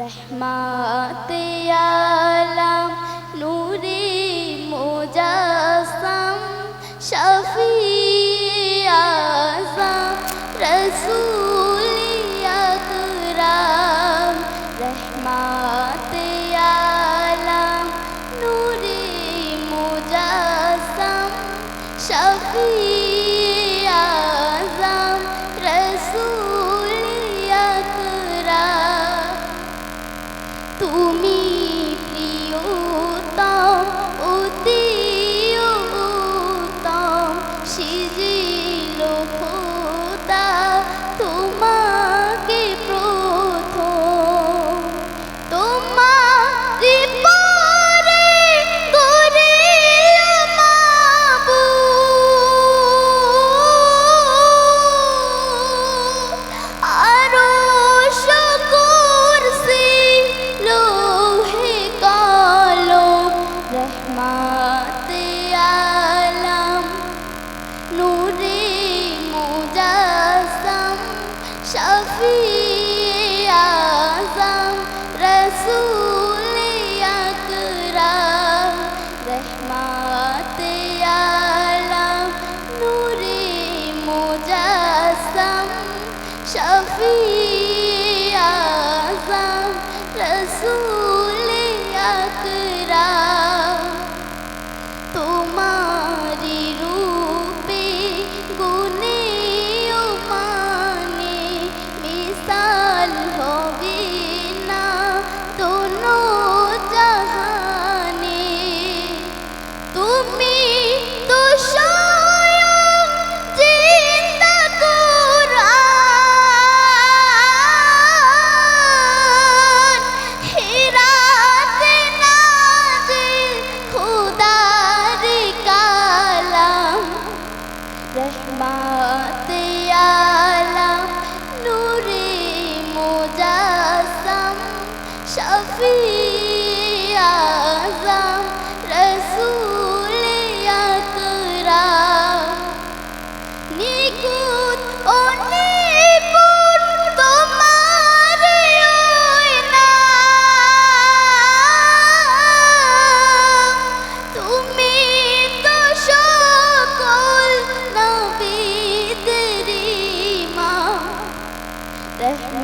রহমাতে আলাম নূরে মোজাসম শফি আজম রসূল আকরাম রহমাতে আলাম নূরে মোজাসম শফি 宿命。نوری مجسم شفیع اعظم رسول ضم رحمت عالم نوری مجسم شفیع اعظم رسول رسول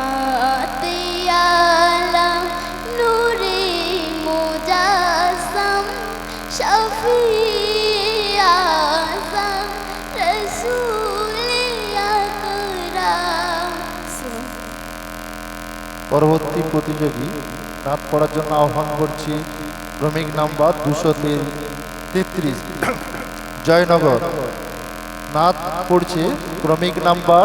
পরবর্তী প্রতিযোগী নাট পড়ার জন্য আহ্বান করছি ক্রমিক নাম্বার দুশো তিন তেত্রিশ জয়নগর নাথ পড়ছে ক্রমিক নাম্বার